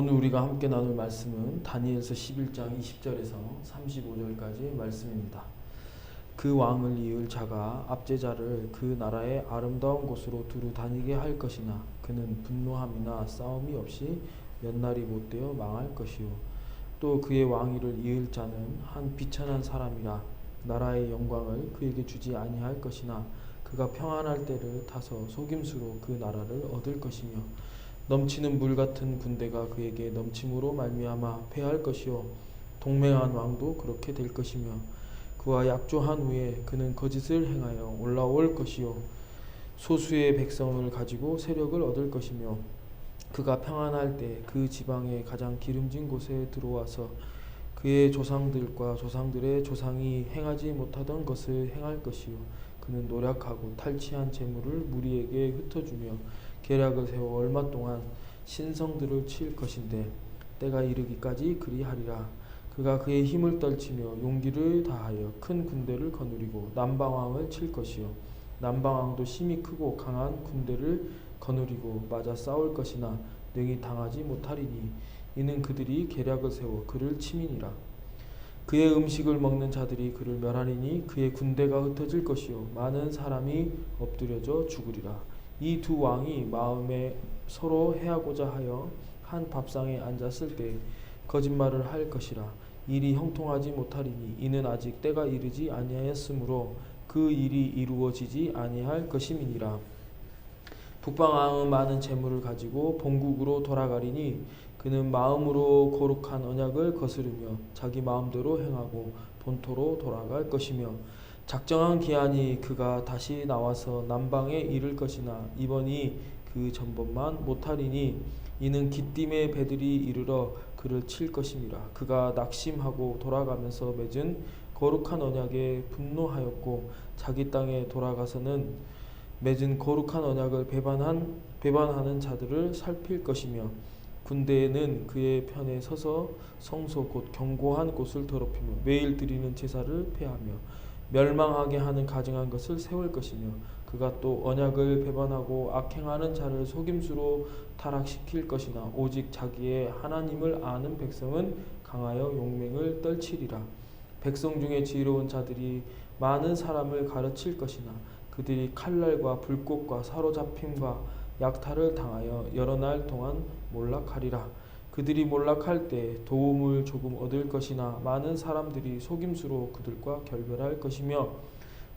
오늘 우리가 함께 나눌 말씀은 다니엘서 11장 20절에서 35절까지의 말씀입니다. 그 왕을 이을 자가 압제자를 그 나라의 아름다운 곳으로 두루 다니게 할 것이나 그는 분노함이나 싸움이 없이 몇 날이 못되어 망할 것이요 또 그의 왕위를 이을 자는 한 비천한 사람이라 나라의 영광을 그에게 주지 아니할 것이나 그가 평안할 때를 타서 속임수로 그 나라를 얻을 것이며 넘치는 물 같은 군대가 그에게 넘침으로 말미암아 패할 것이요. 동맹한 왕도 그렇게 될 것이며 그와 약조한 후에 그는 거짓을 행하여 올라올 것이요. 소수의 백성을 가지고 세력을 얻을 것이며 그가 평안할 때 그 지방의 가장 기름진 곳에 들어와서 그의 조상들과 조상들의 조상이 행하지 못하던 것을 행할 것이요. 그는 노력하고 탈취한 재물을 무리에게 흩어주며 계략을 세워 얼마 동안 신성들을 칠 것인데 때가 이르기까지 그리하리라. 그가 그의 힘을 떨치며 용기를 다하여 큰 군대를 거느리고 남방왕을 칠 것이요. 남방왕도 힘이 크고 강한 군대를 거느리고 맞아 싸울 것이나 능히 당하지 못하리니 이는 그들이 계략을 세워 그를 치민이라. 그의 음식을 먹는 자들이 그를 멸하리니 그의 군대가 흩어질 것이요. 많은 사람이 엎드려져 죽으리라 이 두 왕이 마음에 서로 해하고자 하여 한 밥상에 앉았을 때 거짓말을 할 것이라. 일이 형통하지 못하리니 이는 아직 때가 이르지 아니하였으므로 그 일이 이루어지지 아니할 것임이니라. 북방 왕은 많은 재물을 가지고 본국으로 돌아가리니 그는 마음으로 거룩한 언약을 거스르며 자기 마음대로 행하고 본토로 돌아갈 것이며 작정한 기한이 그가 다시 나와서 남방에 이를 것이나 이번이 그 전번만 못하리니 이는 기띔의 배들이 이르러 그를 칠 것임이라. 그가 낙심하고 돌아가면서 맺은 거룩한 언약에 분노하였고 자기 땅에 돌아가서는 맺은 거룩한 언약을 배반한 배반하는 자들을 살필 것이며 군대는 그의 편에 서서 성소 곧 견고한 곳을 더럽히며 매일 드리는 제사를 폐하며 멸망하게 하는 가증한 것을 세울 것이며 그가 또 언약을 배반하고 악행하는 자를 속임수로 타락시킬 것이나 오직 자기의 하나님을 아는 백성은 강하여 용맹을 떨치리라 백성 중에 지혜로운 자들이 많은 사람을 가르칠 것이나 그들이 칼날과 불꽃과 사로잡힘과 약탈을 당하여 여러 날 동안 몰락하리라. 그들이 몰락할 때 도움을 조금 얻을 것이나 많은 사람들이 속임수로 그들과 결별할 것이며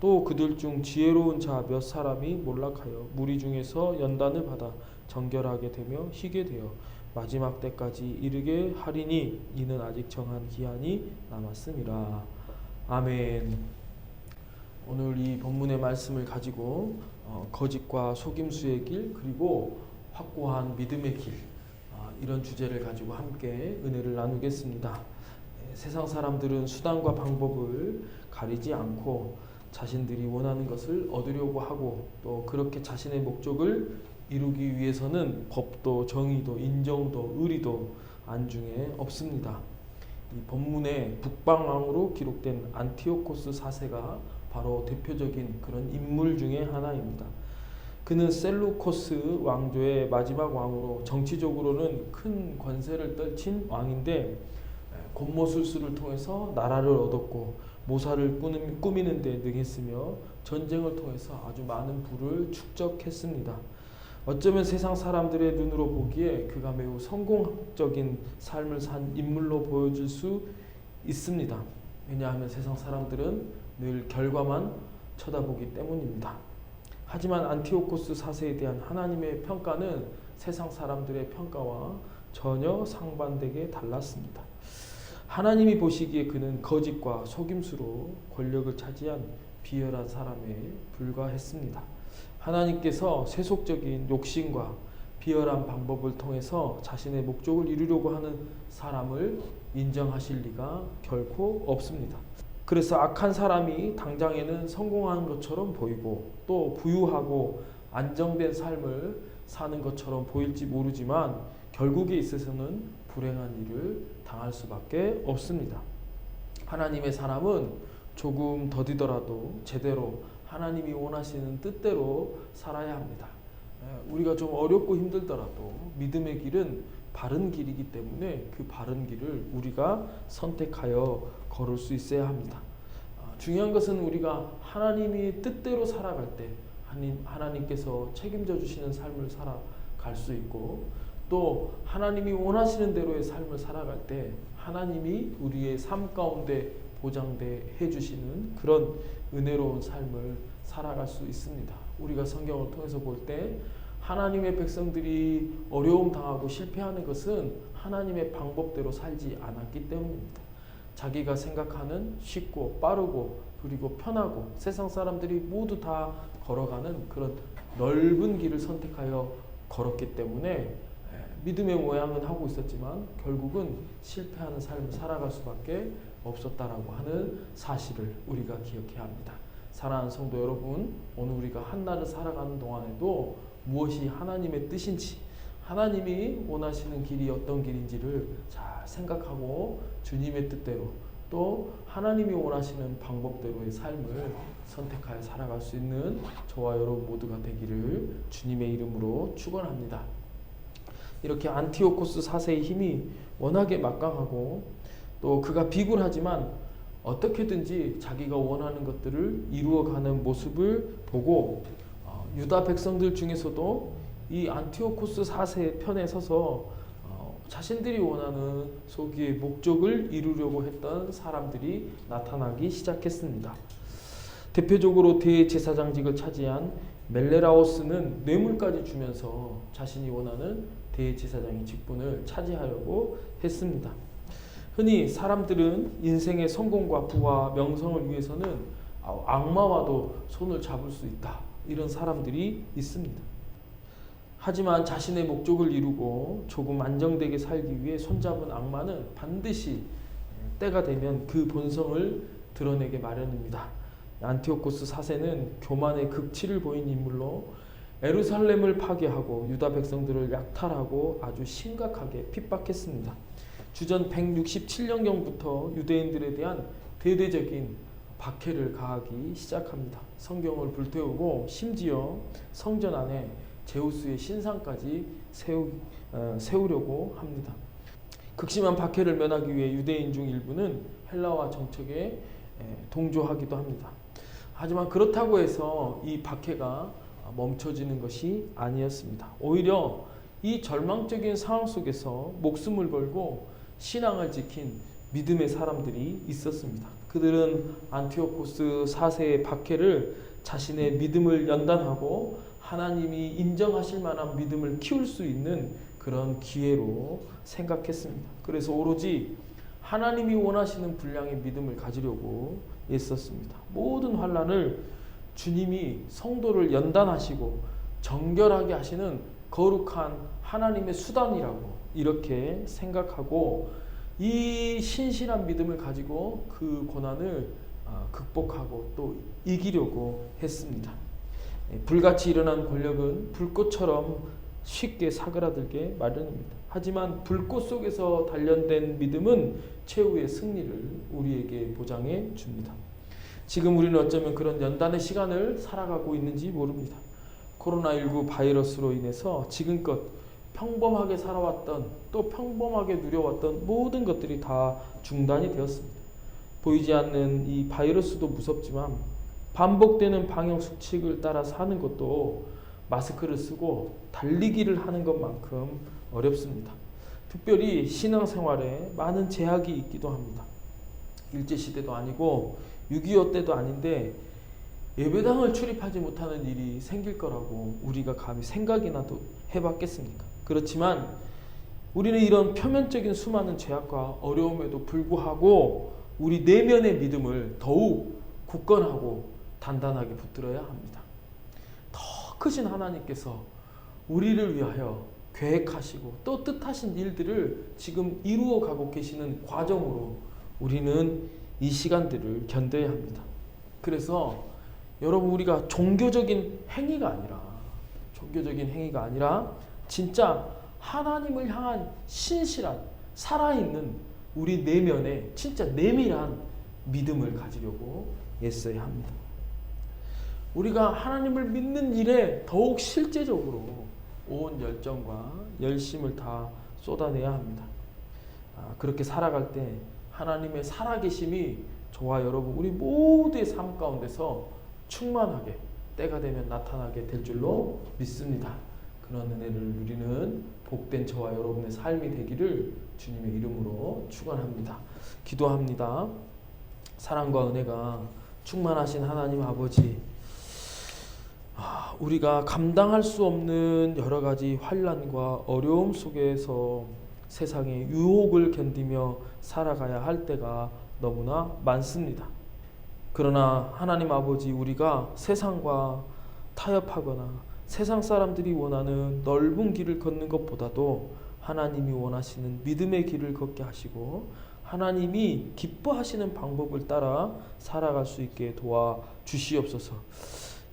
또 그들 중 지혜로운 자 몇 사람이 몰락하여 무리 중에서 연단을 받아 정결하게 되며 희게 되어 마지막 때까지 이르게 하리니 이는 아직 정한 기한이 남았음이라. 아멘. 오늘 이 본문의 말씀을 가지고 어, 거짓과 속임수의 길 그리고 확고한 믿음의 길 아, 이런 주제를 가지고 함께 은혜를 나누겠습니다. 예, 세상 사람들은 수단과 방법을 가리지 않고 자신들이 원하는 것을 얻으려고 하고 또 그렇게 자신의 목적을 이루기 위해서는 법도 정의도 인정도 의리도 안중에 없습니다. 이 본문에 북방왕으로 기록된 안티오코스 4세가 바로 대표적인 그런 인물 중에 하나입니다. 그는 셀루코스 왕조의 마지막 왕으로 정치적으로는 큰 권세를 떨친 왕인데 곤모술수를 통해서 나라를 얻었고 모사를 꾸미는 데 능했으며 전쟁을 통해서 아주 많은 부를 축적했습니다. 어쩌면 세상 사람들의 눈으로 보기에 그가 매우 성공적인 삶을 산 인물로 보여질 수 있습니다. 왜냐하면 세상 사람들은 늘 결과만 쳐다보기 때문입니다. 하지만 안티오코스 4세에 대한 하나님의 평가는 세상 사람들의 평가와 전혀 상반되게 달랐습니다. 하나님이 보시기에 그는 거짓과 속임수로 권력을 차지한 비열한 사람에 불과했습니다. 하나님께서 세속적인 욕심과 비열한 방법을 통해서 자신의 목적을 이루려고 하는 사람을 인정하실 리가 결코 없습니다. 그래서 악한 사람이 당장에는 성공한 것처럼 보이고 또 부유하고 안정된 삶을 사는 것처럼 보일지 모르지만 결국에 있어서는 불행한 일을 당할 수밖에 없습니다. 하나님의 사람은 조금 더디더라도 제대로 하나님이 원하시는 뜻대로 살아야 합니다. 예, 우리가 좀 어렵고 힘들더라도 믿음의 길은 바른 길이기 때문에 그 바른 길을 우리가 선택하여 걸을 수 있어야 합니다. 아, 중요한 것은 우리가 하나님이 뜻대로 살아갈 때 하나님, 하나님께서 책임져 주시는 삶을 살아갈 수 있고 또 하나님이 원하시는 대로의 삶을 살아갈 때 하나님이 우리의 삶 가운데 보장돼 해주시는 그런 은혜로운 삶을 살아갈 수 있습니다. 우리가 성경을 통해서 볼 때 하나님의 백성들이 어려움 당하고 실패하는 것은 하나님의 방법대로 살지 않았기 때문입니다. 자기가 생각하는 쉽고 빠르고 그리고 편하고 세상 사람들이 모두 다 걸어가는 그런 넓은 길을 선택하여 걸었기 때문에 예, 믿음의 모양은 하고 있었지만 결국은 실패하는 삶을 살아갈 수밖에 없었다라고 하는 사실을 우리가 기억해야 합니다. 사랑하는 성도 여러분, 오늘 우리가 한 날을 살아가는 동안에도 무엇이 하나님의 뜻인지, 하나님이 원하시는 길이 어떤 길인지를 잘 생각하고 주님의 뜻대로 또 하나님이 원하시는 방법대로의 삶을 선택하여 살아갈 수 있는 저와 여러분 모두가 되기를 주님의 이름으로 축원합니다. 이렇게 안티오코스 4세의 힘이 워낙에 막강하고 또 그가 비굴하지만 어떻게든지 자기가 원하는 것들을 이루어가는 모습을 보고 어, 유다 백성들 중에서도 이 안티오코스 4세의 편에 서서 어, 자신들이 원하는 소기의 목적을 이루려고 했던 사람들이 나타나기 시작했습니다. 대표적으로 대제사장직을 차지한 멜레라오스는 뇌물까지 주면서 자신이 원하는 대제사장의 직분을 차지하려고 했습니다. 흔히 사람들은 인생의 성공과 부와 명성을 위해서는 아, 악마와도 손을 잡을 수 있다. 이런 사람들이 있습니다. 하지만 자신의 목적을 이루고 조금 안정되게 살기 위해 손잡은 악마는 반드시 때가 되면 그 본성을 드러내게 마련입니다. 안티오코스 4세는 교만의 극치를 보인 인물로 에루살렘을 파괴하고 유다 백성들을 약탈하고 아주 심각하게 핍박했습니다. 주전 167년경부터 유대인들에 대한 대대적인 박해를 가하기 시작합니다. 성경을 불태우고 심지어 성전 안에 제우스의 신상까지 세우, 어, 세우려고 합니다. 극심한 박해를 면하기 위해 유대인 중 일부는 헬라와 정책에 에, 동조하기도 합니다. 하지만 그렇다고 해서 이 박해가 멈춰지는 것이 아니었습니다. 오히려 이 절망적인 상황 속에서 목숨을 걸고 신앙을 지킨 믿음의 사람들이 있었습니다. 그들은 안티오코스 4세의 박해를 자신의 믿음을 연단하고 하나님이 인정하실 만한 믿음을 키울 수 있는 그런 기회로 생각했습니다. 그래서 오로지 하나님이 원하시는 분량의 믿음을 가지려고 애썼습니다. 모든 환란을 주님이 성도를 연단하시고 정결하게 하시는 거룩한 하나님의 수단이라고 이렇게 생각하고 이 신실한 믿음을 가지고 그 고난을 어, 극복하고 또 이기려고 했습니다. 예, 불같이 일어난 권력은 불꽃처럼 쉽게 사그라들게 마련입니다. 하지만 불꽃 속에서 단련된 믿음은 최후의 승리를 우리에게 보장해 줍니다. 지금 우리는 어쩌면 그런 연단의 시간을 살아가고 있는지 모릅니다. 코로나19 바이러스로 인해서 지금껏 평범하게 살아왔던 또 평범하게 누려왔던 모든 것들이 다 중단이 되었습니다. 보이지 않는 이 바이러스도 무섭지만 반복되는 방역 수칙을 따라 사는 것도 마스크를 쓰고 달리기를 하는 것만큼 어렵습니다. 특별히 신앙생활에 많은 제약이 있기도 합니다. 일제시대도 아니고 6.25 때도 아닌데 예배당을 출입하지 못하는 일이 생길 거라고 우리가 감히 생각이나도 해봤겠습니까? 그렇지만 우리는 이런 표면적인 수많은 제약과 어려움에도 불구하고 우리 내면의 믿음을 더욱 굳건하고 단단하게 붙들어야 합니다. 더 크신 하나님께서 우리를 위하여 계획하시고 또 뜻하신 일들을 지금 이루어 가고 계시는 과정으로 우리는 이 시간들을 견뎌야 합니다. 그래서 여러분 우리가 종교적인 행위가 아니라 종교적인 행위가 아니라 진짜 하나님을 향한 신실한 살아있는 우리 내면에 진짜 내밀한 믿음을 가지려고 애써야 합니다. 우리가 하나님을 믿는 일에 더욱 실제적으로 온 열정과 열심을 다 쏟아내야 합니다. 아, 그렇게 살아갈 때 하나님의 살아계심이 저와 여러분 우리 모두의 삶 가운데서 충만하게 때가 되면 나타나게 될 줄로 믿습니다. 그런 은혜를 누리는 복된 저와 여러분의 삶이 되기를 주님의 이름으로 축원합니다. 기도합니다. 사랑과 은혜가 충만하신 하나님 아버지 아, 우리가 감당할 수 없는 여러 가지 환란과 어려움 속에서 세상의 유혹을 견디며 살아가야 할 때가 너무나 많습니다. 그러나 하나님 아버지 우리가 세상과 타협하거나 세상 사람들이 원하는 넓은 길을 걷는 것보다도 하나님이 원하시는 믿음의 길을 걷게 하시고 하나님이 기뻐하시는 방법을 따라 살아갈 수 있게 도와 주시옵소서.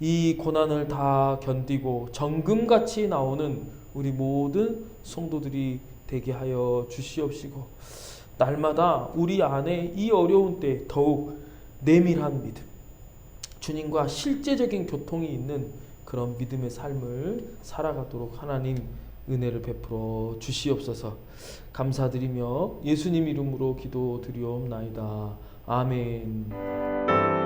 이 고난을 다 견디고 정금같이 나오는 우리 모든 성도들이 되게 하여 주시옵시고 날마다 우리 안에 이 어려운 때 더욱 내밀한 믿음 주님과 실제적인 교통이 있는 그런 믿음의 삶을 살아가도록 하나님 은혜를 베풀어 주시옵소서. 감사드리며 예수님 이름으로 기도드리옵나이다. 아멘